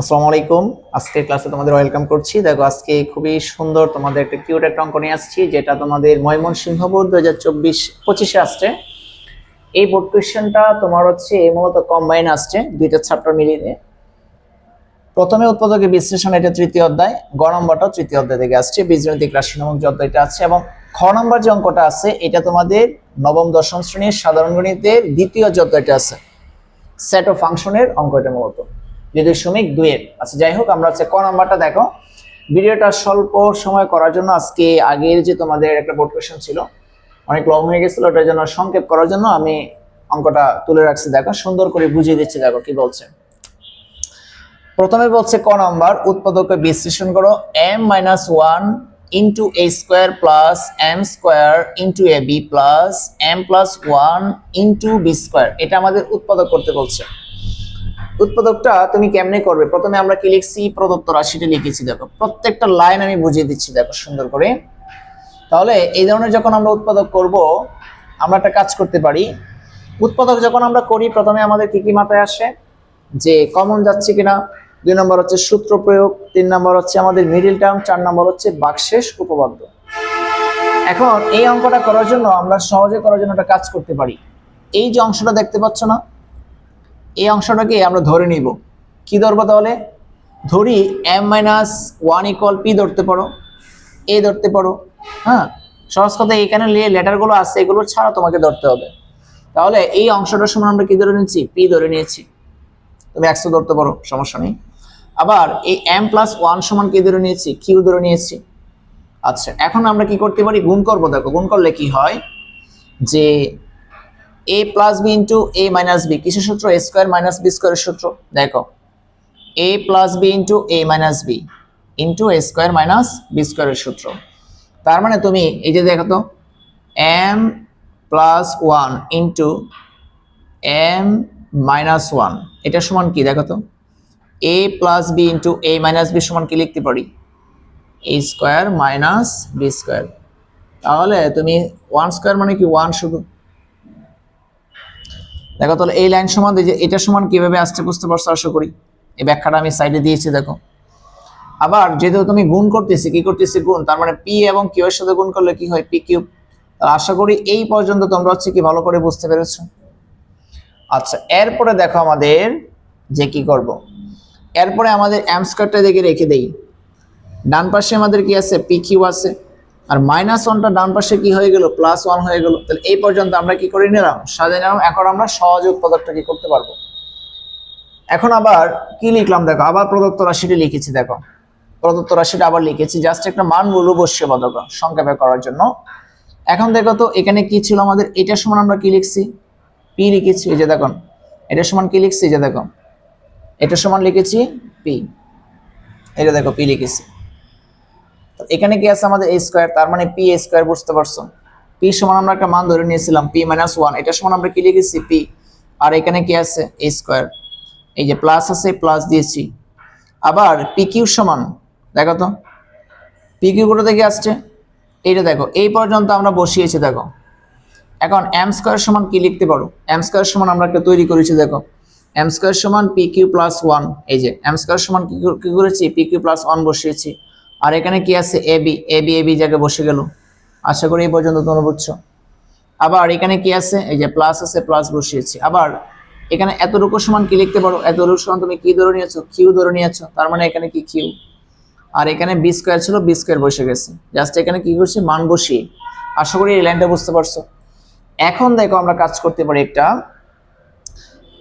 আসসালামু আলাইকুম। আজকে ক্লাসে তোমাদের ওয়েলকাম করছি। দেখো, আজকে খুবই সুন্দর তোমাদের একটা কিউট একটা অঙ্ক নিয়ে আসছি, যেটা তোমাদের ময়মনসিংহ বোর্ড দু হাজার চব্বিশ পঁচিশে আসছে। এই বোর্ড কোয়েশ্চেনটা তোমার হচ্ছে মূলত কম্বাইন আসছে, দুইটা চ্যাপ্টার মিলিয়ে প্রথমে উৎপাদকের বিশ্লেষণ, এটা তৃতীয় অধ্যায়। গ নম্বরটা তৃতীয় অধ্যায় থেকে আসছে। বীজগণিতিক রাশি নামক যে অধ্যায়টা আছে। এবং খ নম্বর যে অঙ্কটা আছে, এটা তোমাদের নবম, দশম শ্রেণির সাধারণ গণিতের দ্বিতীয় যে অধ্যায়টা আছে। সেট অফ ফাংশনের অঙ্কটা মূলত। দুই দশমিক দুইয়ের। আচ্ছা যাই হোক, আমরা হচ্ছে ক নাম্বারটা দেখো। ভিডিওটা স্বল্প সময় করার জন্য আজকে আগের যে তোমাদের একটা বোর্ড কোয়েশন ছিল, অনেক লং হয়ে গেছিল, ওটার জন্য সংক্ষেপ করার জন্য আমি অঙ্কটা তুলে রাখছি। দেখো, সুন্দর করে বুঝিয়ে দিচ্ছি, দেখো কি বলছে। প্রথমে বলছে ক নাম্বার উৎপাদকে বিশ্লেষণ করো M minus one into A square plus M square into A B plus M plus one into B square এটা আমাদের উৎপাদক করতে বলছে। উৎপাদকটা তুমি কেমনে করবে? প্রথমে আমরা কি লিখছি? প্রদত্ত রাশিটা লিখেছি, দেখো। প্রত্যেকটা লাইন আমি বুঝিয়ে দিচ্ছি, দেখো, সুন্দর করে। তাহলে এই ধরনের যখন আমরা উৎপাদক করব, আমরা একটা কাজ করতে পারি। উৎপাদক যখন আমরা করি, প্রথমে আমাদের কি কি মাথায় আসে? যে কমন যাচ্ছে কিনা, দুই নম্বর হচ্ছে সূত্র প্রয়োগ, তিন নম্বর হচ্ছে আমাদের মিডিল টার্ম চার নম্বর হচ্ছে বাকশেষ উপপাদ্য। এখন এই অঙ্কটা করার জন্য আমরা সহজে করার জন্য একটা কাজ করতে পারি। এই যে অংশটা দেখতে পাচ্ছ না এই অংশটাকে আমরা ধরে নিব। কি ধরবো তাহলে? ধরি M minus one equal P ধরতে পারো। এ ধরতে পারো। হ্যাঁ? সহজ কথা, এখানে লেটারগুলো আছে, এগুলো ছাড়া তোমাকে ধরতে হবে। তাহলে এই অংশটার সময় আমরা কি ধরে নিয়েছি? পি ধরে নিয়েছি। তুমি একশো ধরতে পারো, সমস্যা নেই। আবার এই এম প্লাস ওয়ান সমান কি ধরে নিয়েছি? কিউ ধরে নিয়েছি। আচ্ছা এখন আমরা কি করতে পারি? গুণ করব, দেখো, গুণ করলে কি হয়? যে A plus B into A minus B কিসের সূত্র? এ স্কোয়ার মাইনাস বি স্কোয়ারের সূত্র। দেখো। A plus B into A minus B into A square minus B স্কোয়ারের সূত্র। তার মানে তুমি এই যে দেখো তো M plus one into M minus one এটা সমান কি? দেখো তো। A plus B into A minus B সমান কি লিখতে পারি? A square minus B square তাহলে তুমি ওয়ান স্কোয়ার মানে কি? ওয়ান শুধু দেখো তাহলে এই লাইন সমান যে এটা সমান কীভাবে আসছে বুঝতে পারছ? আশা করি। এই ব্যাখ্যাটা আমি সাইডে দিয়েছি, দেখো। আবার যেহেতু তুমি গুণ করতেছি, কি করতেছি? গুণ। তার মানে পি এবং কিউ এর সাথে গুণ করলে কি হয়? পি কিউব আশা করি এই পর্যন্ত তোমরা হচ্ছে কি ভালো করে বুঝতে পেরেছ? আচ্ছা এরপরে দেখো আমাদের যে কি করব। এরপরে আমাদের এম স্কোয়ারটা দিকে রেখে দেই। ডান পাশে আমাদের কি আছে? পি কিউ আছে। আর মাইনাস ওয়ানটা ডান পাশে কি হয়ে গেল? প্লাস ওয়ান হয়ে গেল। তাহলে এই পর্যন্ত আমরা কি করে নিলাম? সাজিয়ে নিলাম। এখন আমরা সহজ উৎপাদকটা কি করতে পারব? এখন আবার কি লিখলাম? দেখো, আবার প্রদত্ত রাশিটি লিখেছি, দেখো। প্রদত্ত রাশিটা আবার লিখেছি। জাস্ট একটা মান বলব বসিয়ে পদক সংক্ষেপে করার জন্য। এখন দেখো তো, এখানে কি ছিল আমাদের? এটার সমান আমরা কি লিখছি? পি লিখেছি। এই যে দেখুন এটার সমান কি লিখছি? এই যে দেখো এটার সমান লিখেছি পি এটা দেখো পি লিখেছি। এখানে কি আছে আমাদের এ স্কোয়ার তার মানে পি এ স্কোয়ার বুঝতে পারছ। পি সমান আমরা একটা মান ধরে নিয়েছিলাম পি মাইনাস ওয়ান এটা সমান আমরা কি লিখেছি? পি আর এখানে কি আছে? এ স্কোয়ার এই যে প্লাস আছে প্লাস দিয়েছি। আবার পি কিউ সমান, দেখো তো। পি কিউ কোথা থেকে আসছে? এইটা দেখো। এই পর্যন্ত আমরা বসিয়েছি, দেখো। এখন এম স্কোয়ার সমান কি লিখতে পারো? এম স্কোয়ার সমান আমরা একটা তৈরি করেছি, দেখো। এম স্কোয়ার সমান পি কিউ প্লাস ওয়ান এই যে এম স্কোয়ার সমান কি কি করেছি? পি কিউ প্লাস ওয়ান বসিয়েছি। আর এখানে কি আছে? A B A B A B জায়গায় বসে গেল। আশা করি এই পর্যন্ত তোমরা বুঝছ। আবার এখানে কি আছে? এই যে প্লাস আছে প্লাস বসিয়েছি। আবার এখানে এতটুকু সমান কি লিখতে পারো? এতটুকু সমান তুমি কি ধরে নিয়েছো? কিউ ধরে নিয়েছো। তার মানে এখানে কি কিউ আর এখানে বি স্কোয়ার ছিল বি স্কোয়ার বসে গেছে। জাস্ট এখানে কি করছি? মান বসিয়ে। আশা করি এই লাইনটা বুঝতে পারছ। এখন দেখো আমরা কাজ করতে পারি একটা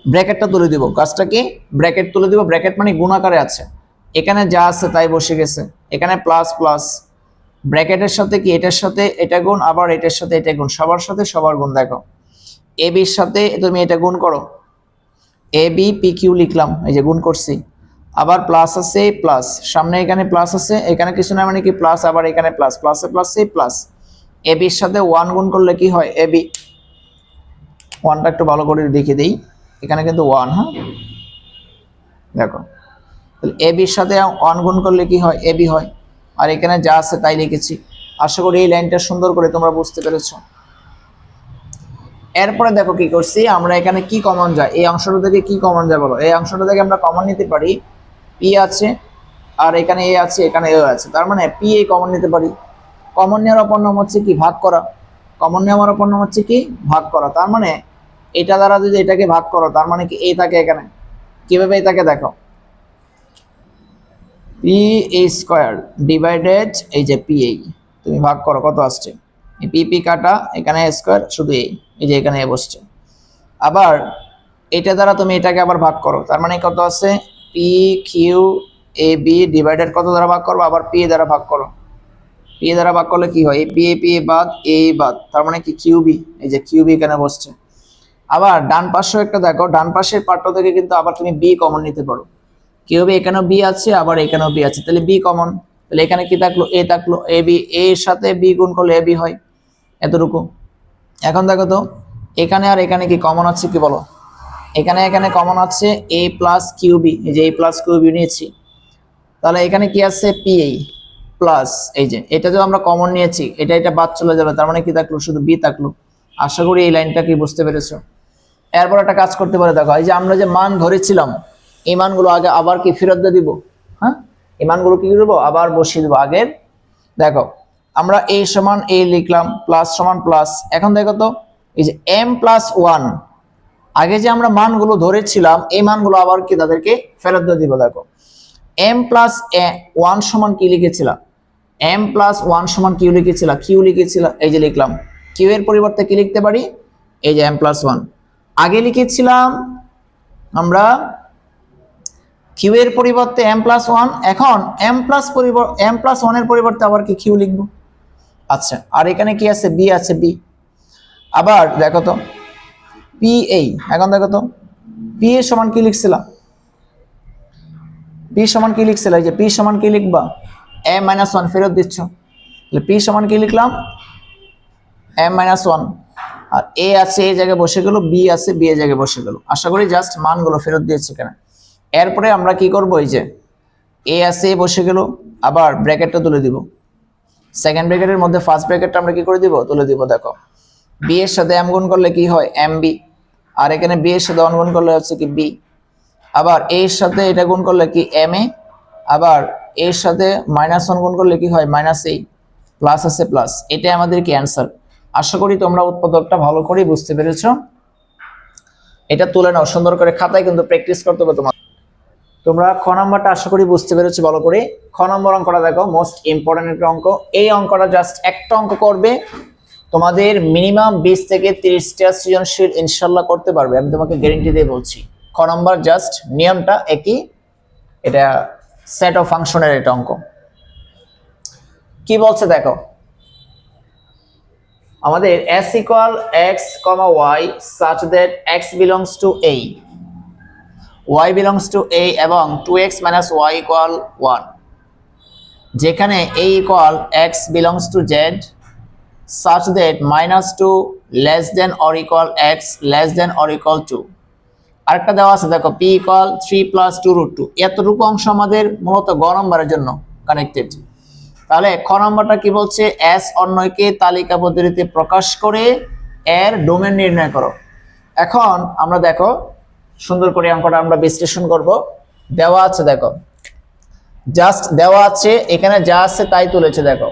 ব্র্যাকেটটা তুলে দিব। কাজটা কি? ব্র্যাকেট তুলে দিব। ব্র্যাকেট মানে গুণাকারে আছে। এখানে যা আছে তাই বসে গেছে। এখানে প্লাস প্লাস ব্র্যাকেটের সাথে কি এটার সাথে এটা গুণ, আবার এটার সাথে এটা গুণ, সবার সাথে সবার গুণ দেখো। এ বির সাথে তুমি এটা গুণ করো। এ বি পি কিউ লিখলাম, এই যে গুণ করছি। আবার প্লাস আছে প্লাস সামনে এখানে প্লাস আছে, এখানে কিছু না মানে কি প্লাস আবার এখানে প্লাস প্লাসে প্লাস সেই প্লাস এ বির সাথে ওয়ান গুণ করলে কি হয়? এ বি ওয়ানটা একটু ভালো করে দেখে দিই। এখানে কিন্তু ওয়ান হ্যাঁ? দেখো। তাহলে এ বির সাথে ওয়ান গুণ করলে কি হয়? এ বি হয়। আর এখানে যা আছে তাই লিখেছি। আশা করি এই লাইনটা সুন্দর করে তোমরা বুঝতে পেরেছ। এরপরে দেখো কি করছি, আমরা এখানে কি কমন যায়? এই অংশটা থেকে কি কমন যায় বলো? এই অংশটা থেকে আমরা কমন নিতে পারি। পি আছে, আর এখানে এ আছে, এখানে এ আছে। তার মানে পি এ কমন নিতে পারি। কমন নেওয়ার অপর নাম হচ্ছে কি? ভাগ করা। কমন নেওয়ার অপর নাম হচ্ছে কি? ভাগ করা। তার মানে এটা দ্বারা যদি এটাকে ভাগ করো, তার মানে কি এ থাকে এখানে? কীভাবে এটাকে দেখো? পি এ স্কোয়ার ডিভাইডেড এই যে পি এই তুমি ভাগ করো, কত আসছে? পি পি কাটা, এখানে স্কোয়ার শুধু এই এই যে এখানে বসছে। আবার এটা দ্বারা তুমি এটাকে আবার ভাগ করো, তার মানে কত আছে? P Q A B divided কত দ্বারা ভাগ করব? আবার পি দ্বারা ভাগ করো। পি দ্বারা ভাগ করলে কি হয়? এই পি এ পি এ বাদ এ বাদ, তার মানে কি? কিউবি এই যে কিউবি এখানে বসছে। আবার ডান পাশেও একটা দেখো, ডান পাশের পার্টটা থেকে কিন্তু আবার তুমি বি কমন নিতে পারো। কিউবি এখানেও বি আছে, আবার এখানেও বি আছে। তাহলে বি কমন তাহলে এখানে কি থাকল? এ থাকল। এ বি এর সাথে বি গুণ করলে এ বি হয়। এতটুকু। এখন দেখো তো, এখানে আর এখানে কি কমন আছে কি বলো? এখানে এখানে কমন আছে এ প্লাস কিউবি এই যে এ প্লাস কিউবি নিয়েছি। তাহলে এখানে কি আছে? পি এই প্লাস এই যে, এটা যে আমরা কমন নিয়েছি, এটা এটা বাদ চলে যাবে তার মানে কি থাকল? শুধু বি থাকল। আশা করি এই লাইনটা কি বুঝতে পেরেছ? এরপর একটা কাজ করতে পারে। দেখো, এই যে আমরা যে মান ধরেছিলাম এই মানগুলো আগে আবার কি ফেরত দিয়ে দিব? হ্যাঁ? এই মানগুলো কি করব? আবার বসিয়ে দেবো আগের। দেখো, আমরা এ সমান এ লিখলাম, প্লাস সমান প্লাস। এখন দেখো তো, এই যে এম প্লাস ওয়ান, আগে যে আমরা মানগুলো ধরেছিলাম, এই মানগুলো আবার কি তাদেরকে ফেরত দিয়ে দিব, দেখো। এম প্লাস ওয়ান সমান কি লিখেছিলাম? এম প্লাস ওয়ান সমান কিউ লিখেছিলাম কিউ লিখেছিলাম, এই যে লিখলাম। কিউ এর পরিবর্তে কি লিখতে পারি? এই যে এম প্লাস ওয়ান। আগে লিখেছিলাম আমরা কিউ এর পরিবর্তে এম প্লাস ওয়ান এখন এম প্লাস পরিবর্তে এম প্লাস ওয়ানের পরিবর্তে আবার কি কিউ লিখব? আচ্ছা আর এখানে কি আছে? বি আছে বি আবার দেখো তো পি এই এখন দেখো তো পি এর সমান কি লিখছিলাম? পি সমান কি লিখছিল এই যে পি সমান কি লিখবা? এম মাইনাস ওয়ান ফেরত দিচ্ছ। তাহলে পি সমান কি লিখলাম? এম মাইনাস ওয়ান আর এ আছে, এই জায়গায় বসে গেল বি আছে বি এ জায়গায় বসে গেল। আশা করি জাস্ট মানগুলো ফেরত দিয়েছে এখানে। এরপরে আমরা কি করব? এই যে এ আছে বসে গেল, আবার ব্র্যাকেটটা তুলে দিব। সেকেন্ড ব্র্যাকেটের মধ্যে ফার্স্ট ব্র্যাকেটটা আমরা কি করে দিব? তুলে দিব, দেখো। বি এর সাথে এম গুণ করলে কি হয়? এম বি আর এখানে বি এর সাথে অনুগুণ করলে হচ্ছে কি বি আবার এর সাথে এটা গুণ করলে কি এম এ আবার এর সাথে মাইনাস ওয়ান গুণ করলে কি হয়? মাইনাস এই প্লাস আছে প্লাস এটাই আমাদের কি অ্যান্সার আশা করি তোমরা উৎপাদকটা ভালো করেই বুঝতে পেরেছ। এটা তুলে নাও, সুন্দর করে খাতায় কিন্তু প্র্যাকটিস করতে হবে তোমার তোমরা খ নাম্বারটা আশা করি বুঝতে পেরেছ, ভালো করে। খ নম্বর অঙ্কটা দেখো মোস্ট ইম্পর্টেন্ট একটা অঙ্ক। এই অঙ্কটা জাস্ট একটা অঙ্ক করবে। তোমাদের মিনিমাম বিশ থেকে তিরিশটা সৃজনশীল ইনশাল্লাহ করতে পারবে। আমি তোমাকে গ্যারেন্টি দিয়ে বলছি। খ নম্বর জাস্ট নিয়মটা একই। এটা সেট অফ ফাংশনের এটা অঙ্ক। কি বলছে দেখো? আমাদের s equal X comma Y such that X belongs to A y belongs to a এবং two X minus Y equal one যেখানে a equal X belongs to Z such that minus two less than or equal X less than or equal two আরেকটা দেওয়া আছে, দেখো P equal three plus two root two এতটুকু অংশ আমাদের মূলত গ নম্বরের জন্য কানেক্টেড তাহলে খ নম্বরটা কি বলছে? এস অন্যকে তালিকা পদ্ধতিতে প্রকাশ করে এর ডোমেন নির্ণয় করো। এখন আমরা দেখো সুন্দর করে অঙ্কটা আমরা বিশ্লেষণ করব। দেওয়া আছে, দেখো। জাস্ট দেওয়া আছে, এখানে যা আছে তাই তুলেছে, দেখো।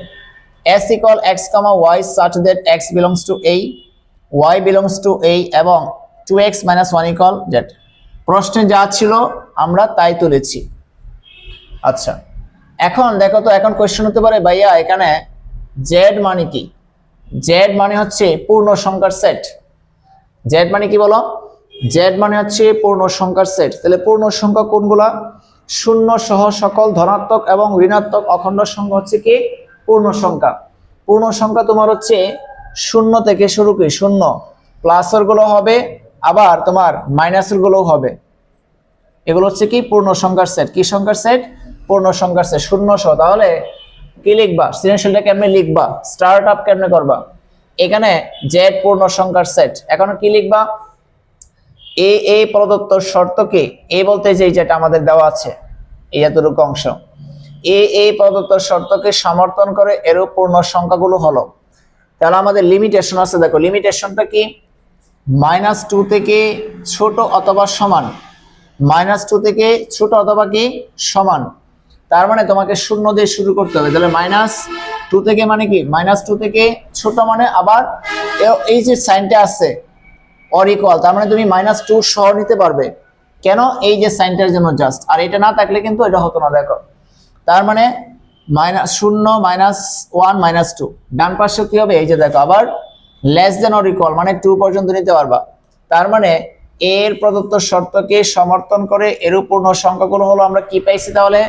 S equal X comma Y such that X belongs to A Y belongs to A এবং two X minus one equal Z প্রশ্নে যা ছিল, আমরা তাই তুলেছি। আচ্ছা। এখন দেখো তো, এখন কোয়েশ্চেন হতে পারে, ভাইয়া, এখানে জেড মানে কি? জেড মানে হচ্ছে পূর্ণ সংখ্যার সেট জেড মানে কি বলো? জেড মানে হচ্ছে পূর্ণ সংখ্যার সেট। তাহলে পূর্ণ সংখ্যা কোনগুলা? শূন্য সহ সকল ধনাত্মক এবং ঋণাত্মক অখণ্ড সংখ্যা হচ্ছে কি? পূর্ণ সংখ্যা পূর্ণ সংখ্যা তোমার হচ্ছে শূন্য থেকে শুরু করে শূন্য। প্লাসেরগুলো হবে, আবার তোমার মাইনাসের গুলোও হবে। এগুলো হচ্ছে কি? পূর্ণ সংখ্যার সেট। কি সংখ্যার সেট? পূর্ণ সংখ্যার সেট। শূন্য সহ। তাহলে কি লিখবা? সৃজনশীলটা কেমনে লিখবা? স্টার্ট আপ কেমনে করবা? এখানে জেড পূর্ণ সংখ্যার সেট। এখন কি লিখবা? এ এ প্রদত্ত শর্তকে এ বলতে যে যেটা আমাদের দেওয়া আছে, এই এতটুকু অংশ। এ এ প্রদত্ত শর্তকে সমর্থন করে এরূপ পূর্ণ সংখ্যাগুলো হলো। তাহলে আমাদের লিমিটেশন আছে, দেখো লিমিটেশনটা কি? মাইনাস টু থেকে ছোট অথবা সমান। মাইনাস টু থেকে ছোট অথবা কি? সমান। তার মানে তোমাকে শূন্য দিয়ে শুরু করতে হবে। তাহলে মাইনাস টু থেকে মানে কি? মাইনাস টু থেকে ছোট মানে আবার এই যে সাইনটা আছে অর ইকুয়াল তার মানে তুমি মাইনাস টু সহ নিতে পারবে। কেন? এই যে সাইনটার জন্য জাস্ট আর এটা না থাকলে কিন্তু এটা হতো না, দেখো। তার মানে মাইনাস শূন্য মাইনাস ওয়ান মাইনাস টু ডান পাশে কি হবে? এই যে দেখো, আবার লেস দেন অর ইকুয়াল মানে টু পর্যন্ত নিতে পারবা। তার মানে এর প্রদত্ত শর্তকে সমর্থন করে এর পূর্ণ সংখ্যাগুলো হলো আমরা কি পাইছি তাহলে?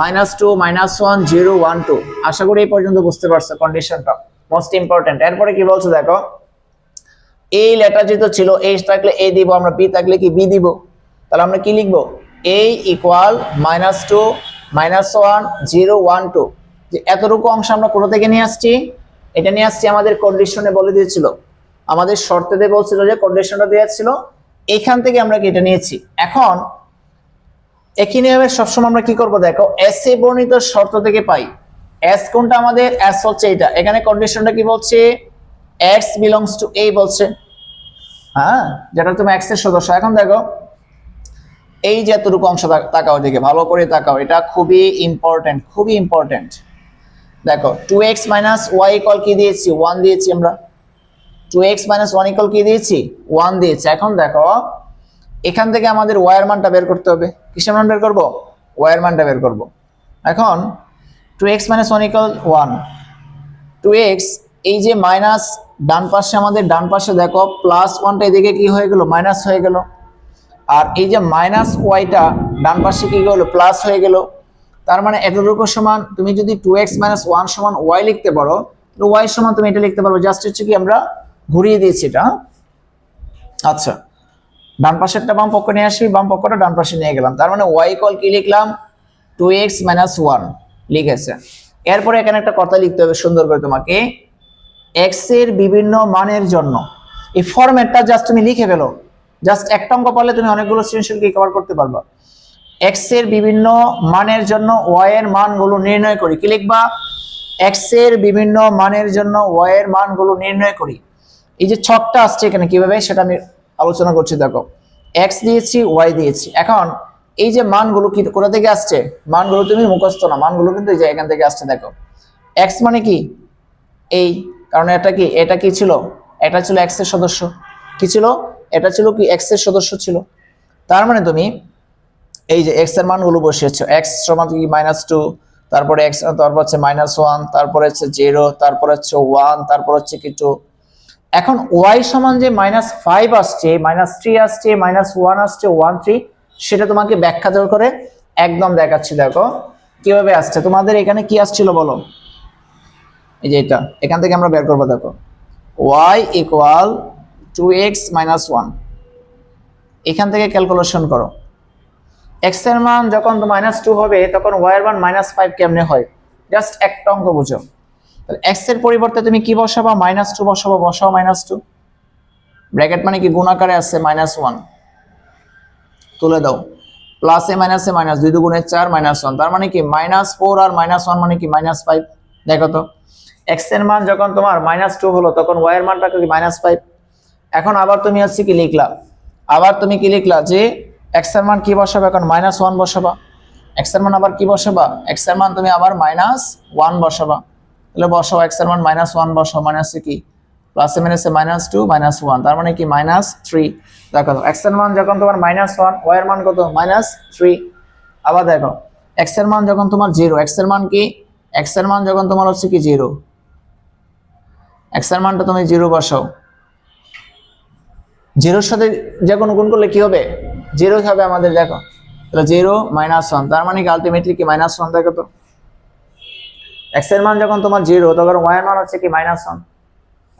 Minus two minus one zero one two আশা করি এই পর্যন্ত বুঝতে পারছ কন্ডিশনটা মোস্ট ইম্পর্টেন্ট এরপরে কি বলছো দেখো? এই লেটার যেহেতু ছিল এ থাকলে এ দিব, আমরা বি থাকলে কি বি দিব? তাহলে আমরা কি লিখব? A equal minus two minus one zero one two যে এতটুকু অংশ আমরা কোথা থেকে নিয়ে আসছি? এটা নিয়ে আসছি আমাদের কন্ডিশনে বলে দিয়েছিল। আমাদের শর্তেতে বলছিল যে কন্ডিশনটা দিয়েছিল এখান থেকে আমরা কি এটা নিয়েছি? এখন, একই নিয়মে সবসময় আমরা কি করব? দেখো এস এ বর্ণিত শর্ত থেকে পাই। এস কোনটা আমাদের? এস হচ্ছে এটা এখানে কন্ডিশনটা কি বলছে? এক্স বিলংস টু এ বলছে। হ্যাঁ? যেটা তুমি এক্সের সদস্য। এখন দেখো, এই যে এতটুকু অংশ তাক- তাকাও দিকে ভালো করে তাকাও। এটা খুবই ইম্পর্টেন্ট খুবই ইম্পর্টেন্ট দেখো two X minus Y equal কি দিয়েছি? ওয়ান দিয়েছি আমরা। Two X minus one equal কি দিয়েছি? ওয়ান দিয়েছি। এখন দেখো, এখান থেকে আমাদের ওয়ার মানটা বের করতে হবে। কিসের মান বের করব? ওয়ার মানটা বের করব। এখন two X minus one equal one two X এই যে মাইনাস ডান পাশে আমাদের, ডান পাশে দেখো প্লাস ওয়ানটা এদিকে কি হয়ে গেল? মাইনাস হয়ে গেল। আর এই যে মাইনাস ওয়াইটা ডান পাশে কি গেলো প্লাস হয়ে গেল। তার মানে এতটুকু সমান, তুমি যদি টু এক্স মাইনাস ওয়ান সমান ওয়াই লিখতে পারো ওয়াই সমান তুমি এটা লিখতে পারো। জাস্ট হচ্ছে কি আমরা ঘুরিয়ে দিয়েছি এটা হ্যাঁ? আচ্ছা। ডান পাশেরটা বাম পক্ষ নিয়ে আসবি, বাম পক্ষটা ডান পাশে নিয়ে গেলাম। তার মানে ওয়াই কল কি লিখলাম? টু এক্স মাইনাস ওয়ান লিখেছে। এরপরে এখানে একটা কথা লিখতে হবে সুন্দর করে তোমাকে। এক্সের বিভিন্ন মানের জন্য। এই ফরম্যাটটা জাস্ট তুমি লিখে ফেলো। জাস্ট একটা অঙ্ক পারলে তুমি অনেকগুলো সৃজনশীলকে কভার করতে পারবা। এক্সের বিভিন্ন মানের জন্য ওয়াই এর মানগুলো নির্ণয় করি। কি লিখবা? এক্সের বিভিন্ন মানের জন্য ওয়াই এর মানগুলো নির্ণয় করি। এই যে ছকটা আসছে এখানে কীভাবে, সেটা আমি আলোচনা করছি, দেখো। এক্স দিয়েছি ওয়াই দিয়েছি। এখন এই যে মানগুলো কি, কোথা থেকে আসছে? মানগুলো তুমি মুখস্থ না মানগুলো কিন্তু এই যে এখান থেকে আসছে, দেখো। এক্স মানে কি? এই কারণ এটা কি এটা কি ছিল? এটা ছিল এক্সের সদস্য। কি ছিল? এটা ছিল কি এক্সের সদস্য ছিল। তার মানে তুমি এই যে এক্সের মানগুলো বসিয়েছো। এক্স সমান কি মাইনাস টু তারপরে এক্স তারপর হচ্ছে মাইনাস ওয়ান তারপরে হচ্ছে জিরো তারপরে হচ্ছে ওয়ান তারপর হচ্ছে কি টু এখন ওয়াই সমান যে মাইনাস ফাইভ আসছে মাইনাস থ্রি আসছে মাইনাস ওয়ান আসছে ওয়ান থ্রি সেটা তোমাকে ব্যাখ্যা করে একদম দেখাচ্ছি, দেখো। কীভাবে আসছে? তোমাদের এখানে কি আসছিল বলো? এই যে এটা, এখান থেকে আমরা বের করব, দেখো। Y equal two X minus one এখান থেকে ক্যালকুলেশন করো। এক্সের মান যখন মাইনাস টু হবে, তখন ওয়াই এর মান মাইনাস ফাইভ কেমনে হয়? জাস্ট একটা অঙ্ক বুঝো। তাহলে এর পরিবর্তে তুমি কি বসাবা? মাইনাস টু বসাবো, বসাও মাইনাস টু ব্র্যাকেট মানে কি? গুণাকারে আছে মাইনাস ওয়ান তুলে দাও। প্লাস মাইনাস মাইনাস দুই দুগুণে চার মাইনাস ওয়ান তার মানে কি? মাইনাস ফোর আর মাইনাস ওয়ান মানে কি? মাইনাস ফাইভ দেখো তো। এক্সের মান যখন তোমার মাইনাস টু হলো তখন ওয়াই এর মানটা কি মাইনাস ফাইভ এখন আবার তুমি হচ্ছে কি লিখলা আবার তুমি কি লিখলা যে এক্সের মান কি বসাবে এখন মাইনাস ওয়ান বসাবা এক্সের মান আবার কি বসাবা এক্সের মান তুমি আবার মাইনাস ওয়ান বসাবা তাহলে বসাও এক্সের মান মাইনাস ওয়ান বসাও মাইনাস কি প্লাসে মাইনাসে মাইনাস টু মাইনাস ওয়ান তার মানে কি মাইনাস থ্রি দেখো এক্সের মান যখন তোমার মাইনাস ওয়ান ওয়াই এর মান কত মাইনাস থ্রি আবার দেখো এক্সের মান যখন তোমার জিরো এক্সের মান কি এক্সের মান যখন তোমার হচ্ছে কি জিরো এক্সের মানটা তুমি জিরো বসাও। জিরোর সাথে যে কোনো গুণ করলে কি হবে? জিরো হবে আমাদের, দেখো। তাহলে জিরো মাইনাস ওয়ান, তার মানে কি আলটিমেটলি কি মাইনাস ওয়ান দেখো তো? এক্সের মান যখন তোমার জিরো, তখন ওয়াই এর মান হচ্ছে কি মাইনাস ওয়ান।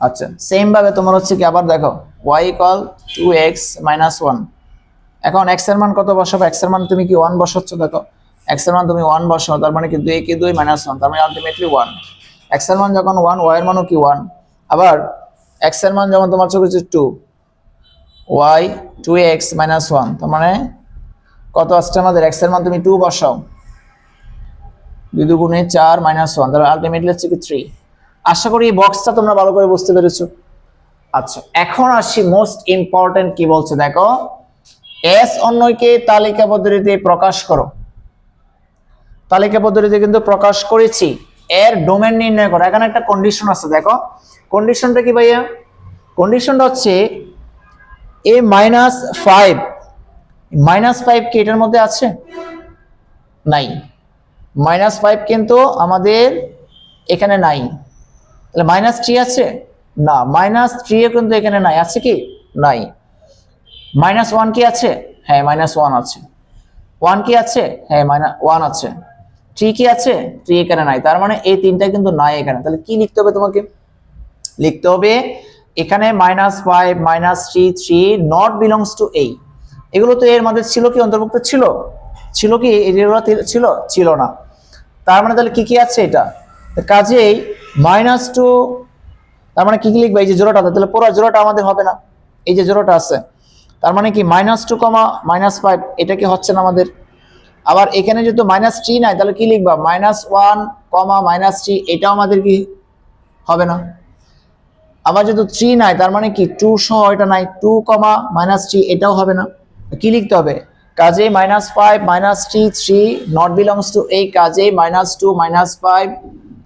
আচ্ছা সেম ভাবে তোমার হচ্ছে কি আবার দেখো Y equal two X minus one এখন এক্সের মান কত বসাবো? এক্সের মান তুমি কি ওয়ান বসাচ্ছ? দেখো এক্সের মান তুমি ওয়ান বসাও, তার মানে কি দুই কি দুই মাইনাস ওয়ান, তার মানে আলটিমেটলি ওয়ান এক্সের মান যখন ওয়ান ওয়াই এর মানও কি ওয়ান আবার এক্সের মান যেমন তোমার চোখ two Y two X minus one তার মানে কত আসছে আমাদের? এক্সের মান তুমি টু বসাও। দুই দুগুণে চার মাইনাস ওয়ান তাহলে আলটিমেটলি হচ্ছে কি থ্রি আশা করি এই বক্সটা তোমরা ভালো করে বুঝতে পেরেছ। আচ্ছা এখন আসি মোস্ট ইম্পর্টেন্ট কি বলছে? দেখো এস অন্যকে তালিকা পদ্ধতিতে প্রকাশ করো। তালিকা পদ্ধতিতে কিন্তু প্রকাশ করেছি। এর ডোমেন নির্ণয় করা। এখানে একটা কন্ডিশন আছে, দেখো। কন্ডিশনটা কি ভাইয়া? কন্ডিশনটা হচ্ছে A minus five minus five কি এটার মধ্যে আছে? নাই। মাইনাস ফাইভ কিন্তু আমাদের এখানে নাই। তাহলে মাইনাস থ্রি আছে? না মাইনাস থ্রি কিন্তু এখানে নাই। আছে কি? নাই। মাইনাস ওয়ান কি আছে? হ্যাঁ মাইনাস ওয়ান আছে। ওয়ান কি আছে? হ্যাঁ মাইনাস ওয়ান আছে। থ্রি কি আছে? থ্রি এখানে নাই। তার মানে এই তিনটা কিন্তু নাই এখানে। তাহলে কি লিখতে হবে তোমাকে? লিখতে হবে এখানে minus five minus three three not belongs to A এগুলো তো এর মধ্যে ছিল কি? অন্তর্ভুক্ত ছিল? ছিল কি? ছিল? ছিল না। তার মানে তাহলে কি কি আছে এটা? কাজেই মাইনাস টু তার মানে কি কি লিখবে? এই যে জোড়াটা তাহলে পুরো জোড়াটা আমাদের হবে না। এই যে জোড়াটা আছে। তার মানে কি? Minus two comma minus five এটা কি হচ্ছে না আমাদের? আবার এখানে যেহেতু মাইনাস থ্রি নাই, তাহলে কি লিখবা? Minus one comma minus three এটাও আমাদের কি হবে না? আবার যেহেতু থ্রি নাই, তার মানে কি? টু সহ এটা নাই টু কমা মাইনাস থ্রি এটাও হবে না। কি লিখতে হবে? কাজে minus five minus three three not belongs to A কাজে মাইনাস টু মাইনাস ফাইভ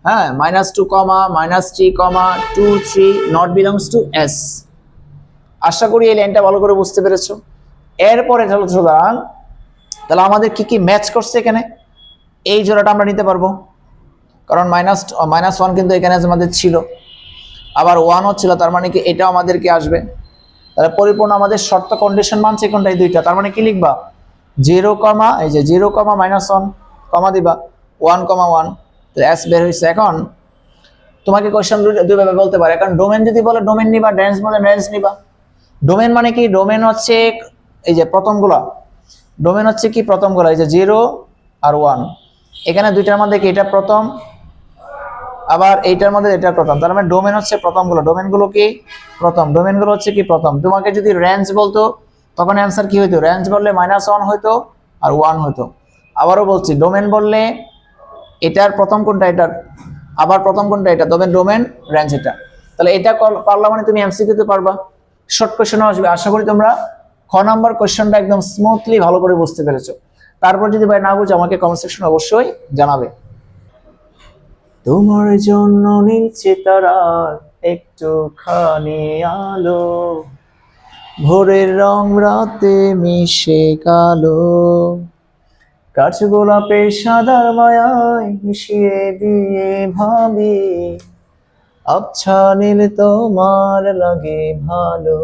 হ্যাঁ minus two comma minus three comma two three not belongs to S আশা করি এই লাইনটা ভালো করে বুঝতে পেরেছ। এরপরে সুতরাং তাহলে আমাদের কি কি ম্যাচ করছে এখানে? এই জোড়াটা আমরা নিতে পারব। কারণ মাইনাস মাইনাস ওয়ান কিন্তু এখানে আমাদের ছিল। আবার ওয়ান হচ্ছিল তার মানে কি এটাও আমাদেরকে আসবে। তাহলে পরিপূর্ণ আমাদের শর্ত কন্ডিশন মানছে কোনটা এই দুইটা। তার মানে কি লিখবা? জিরো কমা এই যে zero comma minus one comma দিবা। ওয়ান কমা ওয়ান তো এস বের হয়েছে এখন। তোমাকে কোয়েশ্চেন দুইভাবে বলতে পারে। এখন ডোমেন যদি বলে ডোমেন নিবা ড্যান্স বলে ড্যান্স নিবা। ডোমেন মানে কি? ডোমেন হচ্ছে এই যে প্রথমগুলা। ডোমেন হচ্ছে কি প্রথমগুলা এই যে জিরো আর ওয়ান। এখানে দুইটার মধ্যে কি এটা প্রথম? আবার এইটার মধ্যে এটা প্রথম। তার মানে ডোমেন হচ্ছে প্রথমগুলো ডোমেনগুলো কি? প্রথম। ডোমেনগুলো হচ্ছে কি প্রথম? তোমাকে যদি রেঞ্জ বলতো, তখন অ্যান্সার কি হইতো? রেঞ্জ বললে মাইনাস ওয়ান হইতো আর ওয়ান হইতো। আবারও বলছি ডোমেন বললে এটার প্রথম কোনটা? এটার। আবার প্রথম কোনটা? এটা। ডোমেন ডোমেন রেঞ্জ এটা। তাহলে এটা পারলা মানে তুমি এমসিকিউতে পারবা। শর্ট কোয়েশ্চেনও আসবে। আশা করি তোমরা খ নাম্বার কোয়েশ্চেনটা একদম স্মুথলি ভালো করে বুঝতে পেরেছ। তারপর যদি ভাই না বুঝো, আমাকে কমেন্ট সেকশন অবশ্যই জানাবে। তোমার জন্য নীলছে তারার একটুখানি আলো। ভোরের রং রাতে মিশে কালো। কাঠ গোলাপের সাদার মায়ায় মিশিয়ে দিয়ে ভাবি আচ্ছা নীল তোমার লাগে ভালো।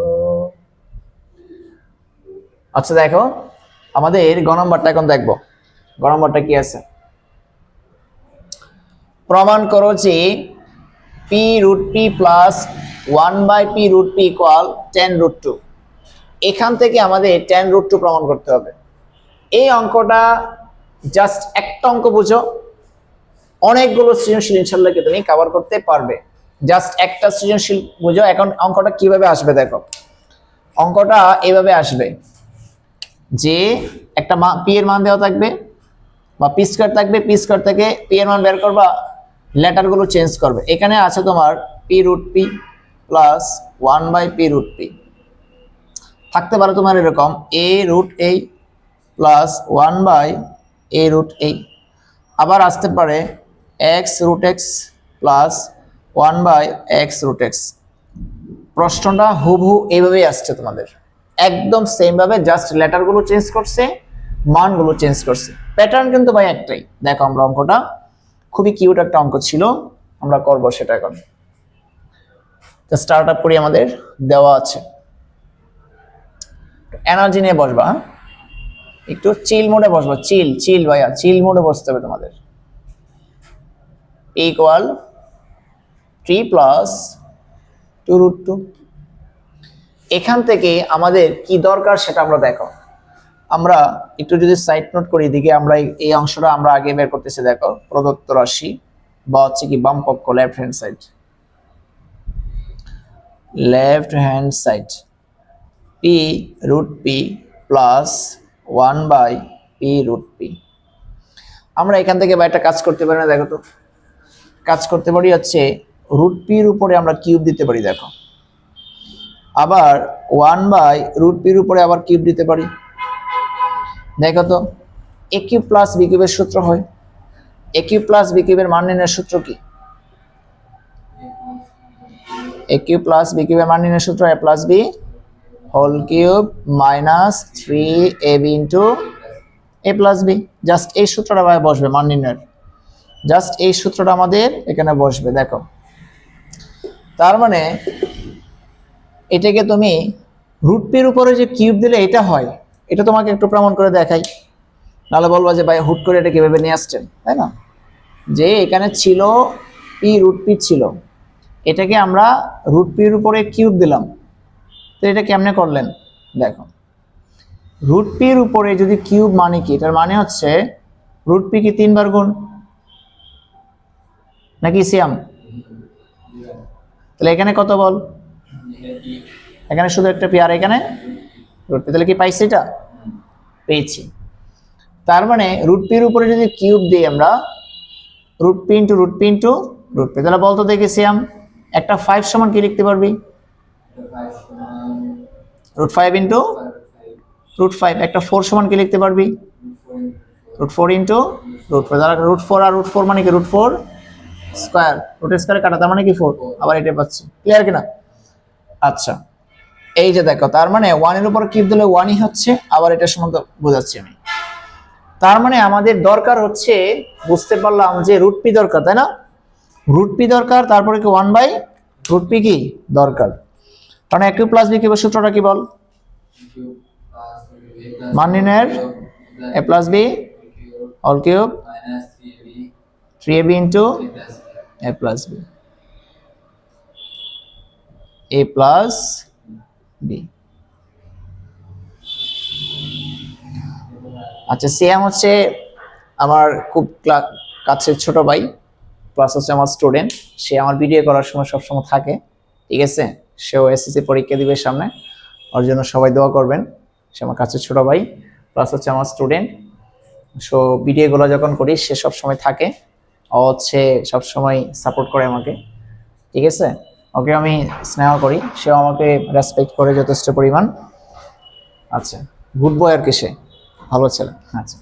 আচ্ছা দেখো, আমাদের গ নম্বরটা এখন দেখব। গ নম্বরটা কি আছে? প্রমাণ করো যে P root P plus one by P root P equal ten root two এখান থেকে আমাদের টেন রুট টু প্রমাণ করতে হবে। এই অঙ্কটা জাস্ট একটা অঙ্ক বুঝো। অনেকগুলো সৃজনশীল ইনশাল্লাহকে তুমি কভার করতে পারবে। জাস্ট একটা সৃজনশীল বুঝো। এখন অঙ্কটা কীভাবে আসবে দেখো। অঙ্কটা এভাবে আসবে। যে একটা মা, পি এর মান দেওয়া থাকবে বা পি স্কোয়ার থাকবে, পি স্কোয়ার থেকে পি এর মান বের করবা লেটারগুলো চেঞ্জ করবে। এখানে আছে তোমার P root P plus one by P root P থাকতে পারে তোমার এরকম A root A plus one by A root A আবার আসতে পারে X root X plus one by X root X প্রশ্নটা হুবহু এইভাবেই আসছে তোমাদের। একদম সেম ভাবে জাস্ট লেটারগুলো চেঞ্জ করছে মানগুলো চেঞ্জ করছে। প্যাটার্ন কিন্তু ভাই একটাই। দেখো আমরা অঙ্কটা, খুবই কিউট একটা অঙ্ক ছিল, আমরা করব সেটা এখন। স্টার্ট আপ করি আমাদের, দেওয়া আছে। এনার্জি নিয়ে বসবা হ্যাঁ? একটু চিল মোডে বসবা চিল চিল ভাইয়া চিল মোডে বসতে হবে তোমাদের। Equal three plus two root two এখান থেকে আমাদের কি দরকার সেটা আমরা দেখো। আমরা একটু যদি সাইড নোট করি, এদিকে আমরা এই- এই অংশটা আমরা আগে বের করতেছি, দেখো। প্রদত্ত রাশি বা হচ্ছে কি বাম পক্ষ left hand side left hand side P root P plus one by P root P আমরা এখান থেকে বা একটা কাজ করতে পারি না, দেখো তো। কাজ করতে পারি হচ্ছে রুট পির উপরে আমরা কিউব দিতে পারি, দেখো। আবার ওয়ান বাই রুট পির উপরে আবার কিউব দিতে পারি। দেখো তো এ কিউব প্লাস বি কিউবের সূত্র হয়। এ কিউব প্লাস বি কিউবের মান নির্ণয়ের সূত্র কি? এ কিউব প্লাস বি কিউবের মান নির্ণয়ের সূত্র A plus B whole cube minus three A B into A plus B just এই সূত্রটা বসবে, মান নির্ণয়ের। জাস্ট এই সূত্রটা আমাদের এখানে বসবে, দেখো। তার মানে এটাকে তুমি রুট পির উপরে যে কিউব দিলে এটা হয়, এটা তোমাকে একটু প্রমাণ করে দেখাই। নাহলে বলব যে ভাই হুট করে এটা কীভাবে নিয়ে আসছেন, তাই না? যে এখানে ছিল পি রুট পি ছিল, এটাকে আমরা রুট পির উপরে কিউব দিলাম। তো এটা কেমনে করলেন? দেখো। রুট পির উপরে যদি কিউব মানে কি, এটার মানে হচ্ছে রুট পি কি তিনবার গুণ, নাকি সিয়াম তাহলে এখানে কত বল? এখানে শুধু একটা পেয়ার এখানে রুট পি তাহলে কি পাইছি এটা? পেয়েছি। তার মানে রুট পির উপরে যদি কিউব দিই আমরা root P into root P into root P তাহলে বলতো দেখি সিয়াম একটা ফাইভ সমান কি লিখতে পারবি? Root five into root five একটা ফোর সমান কি লিখতে পারবি? Root four into root four তাহলে রুট ফোর আর রুট ফোর মানে কি? Root four square root square কাটা, তার মানে কি ফোর আবার এটা পাচ্ছি। ক্লিয়ার কিনা? আচ্ছা এই যে দেখো, তার মানে ওয়ানের উপর কিপ দিলে ওয়ানই হচ্ছে, আবার এটা সম্বন্ধে বোঝাচ্ছি আমি। তার মানে আমাদের দরকার হচ্ছে, বুঝতে পারলাম যে রুট পি দরকার, তাই না? রুট পি দরকার, তারপরে কি ওয়ান বাই রুট পি কি? দরকার। কারণ এক প্লাস বি কিউবের সূত্রটা কি বল? মান নির্ণয়ের A plus B all cube three A B into A plus B A plus B আচ্ছা সিয়াম হচ্ছে আমার খুব কাছের ছোট ভাই প্লাস হচ্ছে আমার স্টুডেন্ট সে আমার ভিডিও করার সময় সবসময় থাকে, ঠিক আছে? সেও এসএসসি পরীক্ষা দিবে সামনে, ওর জন্য সবাই দোয়া করবেন। সে আমার কাছের ছোট ভাই প্লাস হচ্ছে আমার স্টুডেন্ট সো ভিডিওগুলো যখন করি, সে সব সময় থাকে, ও হচ্ছে সব সময় সাপোর্ট করে আমাকে, ঠিক আছে? ওকে আমি স্নেহ করি সেও আমাকে রেসপেক্ট করে যথেষ্ট পরিমাণ। আচ্ছা গুড বয় আর কি সে? ভালো ছেলে। আচ্ছা।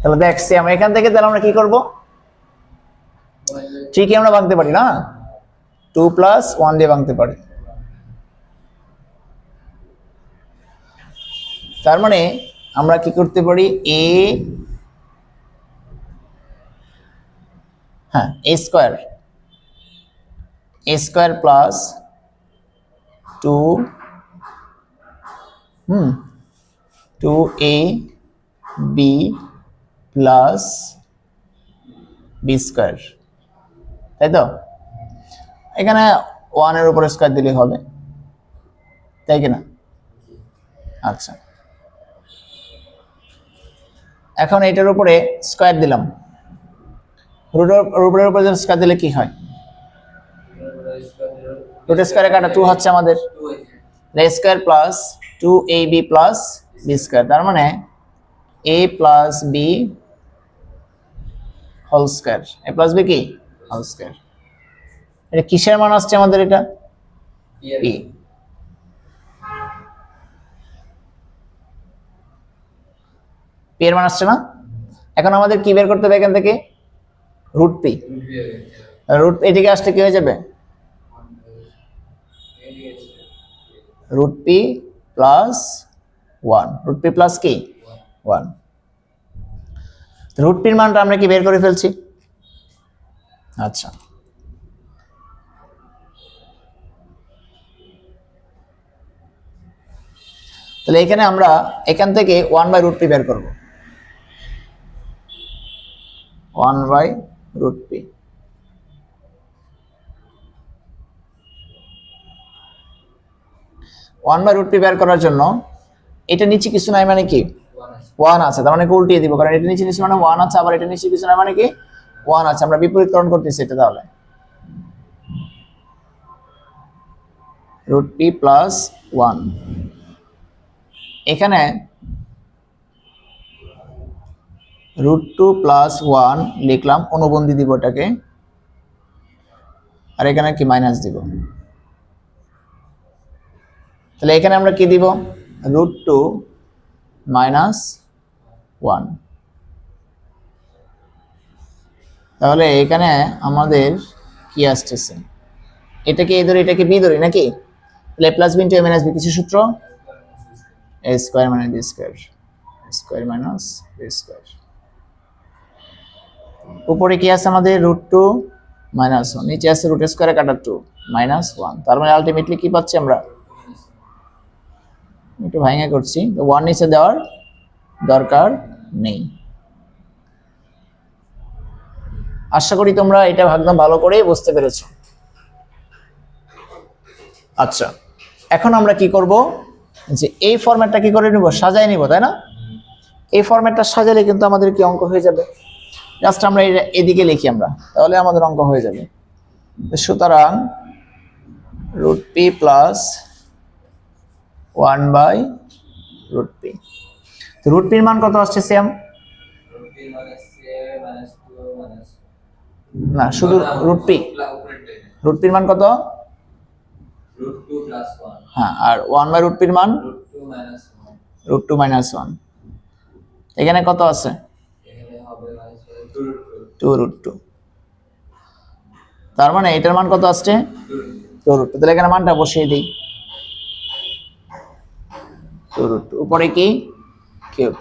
তাহলে দেখছি আমরা এখান থেকে তাহলে আমরা কি করব? ঠিকই আমরা ভাঙতে পারি না? টু প্লাস ওয়ান দিয়ে ভাঙতে পারি। তার মানে আমরা কি করতে পারি? এ হ্যাঁ A square square plus two, hmm, two A B plus B square, তাই তো? এখানে ওয়ানের উপরে স্কোয়ার দিলে হবে, তাই কি না? আচ্ছা। এখন এটার উপরে স্কোয়ার দিলাম। রুটের রুটের উপরে স্কোয়ার দিলে কি হয়? রুট স্কোয়ারে কাটা টু হচ্ছে আমাদের। Square plus two A B plus B square তার মানে A plus B whole square A plus B কি? হোল স্কোয়ার এটা কিসের মান আসছে আমাদের এটা? পি পি এর মান আসছে না? এখন আমাদের কি বের করতে হবে এখান থেকে? রুট পি রুট এদিকে আসলে কি হয়ে যাবে? Root P plus one root P plus কি ওয়ান রুট পির মানটা আমরা কি বের করে ফেলছি? আচ্ছা। তাহলে এখানে আমরা এখান থেকে ওয়ান বাই রুট পি বের করব। One by root P one by root P বের করার জন্য, এটা নিচে কিছু নাই মানে কি? ওয়ান আছে, তার মানে উল্টিয়ে দিব, কারণ এটা নিচে নিচে মানে ওয়ান আছে, আবার এটা নিচে কিছু নাই মানে কি? ওয়ান আছে, আমরা বিপরীতকরণ করতেছি এটা তাহলে। রুট পি প্লাস ওয়ান এখানে রুট টু প্লাস ওয়ান লিখলাম, অনুবন্ধী দিব এটাকে। আর এখানে কি মাইনাস দিব? তাহলে এখানে আমরা কি দিব? রুট টু মাইনাস ওয়ান তাহলে এখানে আমাদের কি আসতেছে? এটাকে এ ধরে, এটাকে বি ধরি নাকি? তাহলে plus B into A minus B কিছু সূত্র? A square minus B square square minus B square উপরে কি আছে আমাদের? রুট টু মাইনাস ওয়ান নিচে আছে রুট স্কোয়ারে কাটা টু মাইনাস ওয়ান তার মানে আলটিমেটলি কি পাচ্ছি আমরা? একটু ভাঙা করছি। তো ওয়ান নিচে দেওয়ার দরকার নেই। আশা করি তোমরা এটা একদম ভালো করেই বুঝতে পেরেছ। আচ্ছা এখন আমরা কি করব? যে এই ফরম্যাটটা কি করে নিব? সাজায় নিব, তাই না? এই ফরম্যাটটা সাজালে কিন্তু আমাদের কি অঙ্ক হয়ে যাবে? জাস্ট আমরা এটা এদিকে লিখি আমরা, তাহলে আমাদের অঙ্ক হয়ে যাবে। সুতরাং root P plus one by root P. তো রুট পির মান কত আসছে সিয়াম না, শুধু রুট পি। রুট পির মান কত? হ্যাঁ আর ওয়ান বাই রুট মান? Root two minus one. এখানে কত আছে? Two root two. তার মানে এটার মান কত আসছে? Two root two. তাহলে এখানে মানটা বসিয়ে দিই। টু রুট টু উপরে কি? কিউব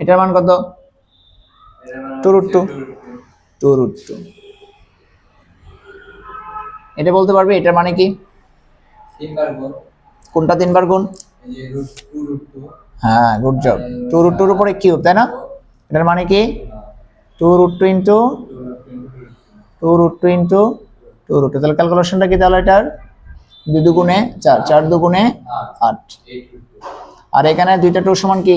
এটার মান কত? Two root two two root two এটা বলতে পারবে? এটার মানে কি? কোনটা তিনবার গুণ? হ্যাঁ গুড জব টু রুট টুর উপরে কিউব তাই না? এটার মানে কি? Two root two into two root two into two root two তাহলে ক্যালকুলেশনটা কি তাহলে এটার? দুই দুগুণে চার চার দুগুণে আট। আর এখানে দুইটা টু সমান কি?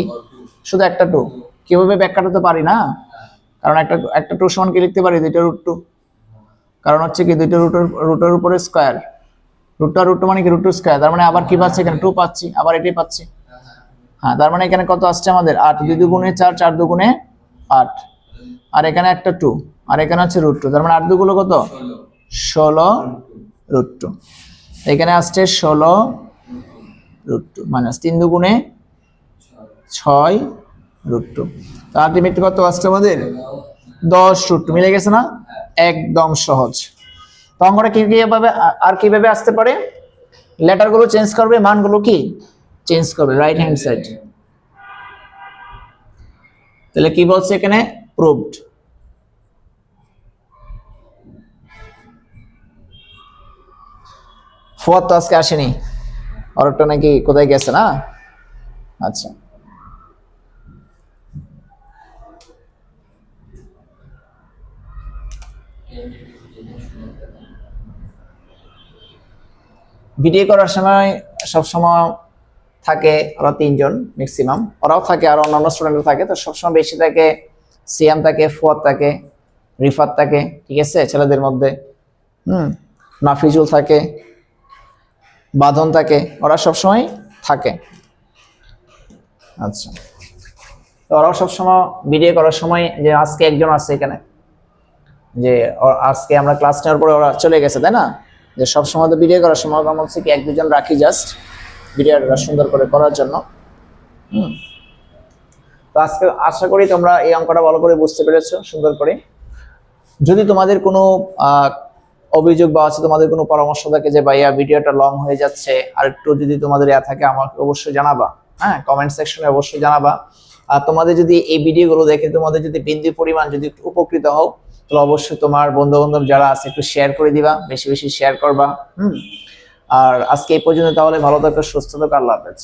শুধু একটা টু। কীভাবে ব্যাক কাটাতে পারি না? কারণ একটা একটা টু সমান কি লিখতে পারি? দুইটা রুট টু। কারণ হচ্ছে কি, দুইটা রুটের রুটের উপরে স্কোয়ার। রুটটা রুট মানে কি? Root two square. তার মানে আবার কি পাচ্ছি এখানে? টু পাচ্ছি। আবার এটাই পাচ্ছি। হ্যাঁ তার মানে এখানে কত আসছে আমাদের? আট। দুই দুগুণে চার চার দুগুণে আট। আর এখানে একটা টু। আর এখানে হচ্ছে রুট টু। তার মানে আট দুগুলো কত? ষোলো রুট টু। এখানে আসছে ষোলো রুট টু মাইনাস তিন দুগুণে ছয় রুট টু তো আলটিমেট কত আসছে আমাদের? দশ রুট টু মিলে গেছে না? একদম সহজ। তো অঙ্কটা কি কীভাবে আর কীভাবে আসতে পারে? লেটারগুলো চেঞ্জ করবে, মানগুলো কি? চেঞ্জ করবে রাইট হ্যান্ড সাইড তাহলে কি বলছে এখানে? প্রুভড ফুয়াদ তো আজকে আসেনি। অরটা নাকি কোথায় গেছে না? আচ্ছা। ভিডিও করার সময় সব সময় থাকে ওরা তিনজন ম্যাক্সিমাম ওরাও থাকে আর অন্যান্য স্টুডেন্টও থাকে, তো সবসময় বেশি থাকে সিয়াম থাকে, ফুয়াদ থাকে, রিফাত থাকে, ঠিক আছে? ছেলেদের মধ্যে। হুম, নাফিজুল থাকে বাঁধন থাকে, ওরা সবসময় থাকে। আচ্ছা। ওরাও সবসময় ভিডিও করার সময় যে আজকে একজন আছে এখানে, যে আজকে আমরা ক্লাস নেওয়ার পরে ওরা চলে গেছে, তাই না? যে সব সময় তো ভিডিও করার সময় আমার হচ্ছে কি, এক দুজন রাখি জাস্ট ভিডিওটা সুন্দর করে করার জন্য। তো আজকে আশা করি তোমরা এই অঙ্কটা ভালো করে বুঝতে পেরেছ, সুন্দর করে। যদি তোমাদের কোনো অভিযোগ বা আছে তোমাদের কোনো পরামর্শ থাকে যে, ভাইয়া, ভিডিওটা লং হয়ে যাচ্ছে, আর একটু যদি তোমাদের ইয়া থাকে, আমাকে অবশ্যই জানাবা। হ্যাঁ কমেন্ট সেকশনে অবশ্যই জানাবা। আর তোমাদের যদি এই ভিডিওগুলো দেখে তোমাদের যদি বিন্দু পরিমাণ যদি একটু উপকৃত হও, তাহলে অবশ্যই তোমার বন্ধু বান্ধব যারা আছে, একটু শেয়ার করে দিবা, বেশি বেশি শেয়ার করবা। হুম। আর আজকে এই পর্যন্ত তাহলে ভালো থাকো, সুস্থ থাকো, আল্লাহ হাফেজ।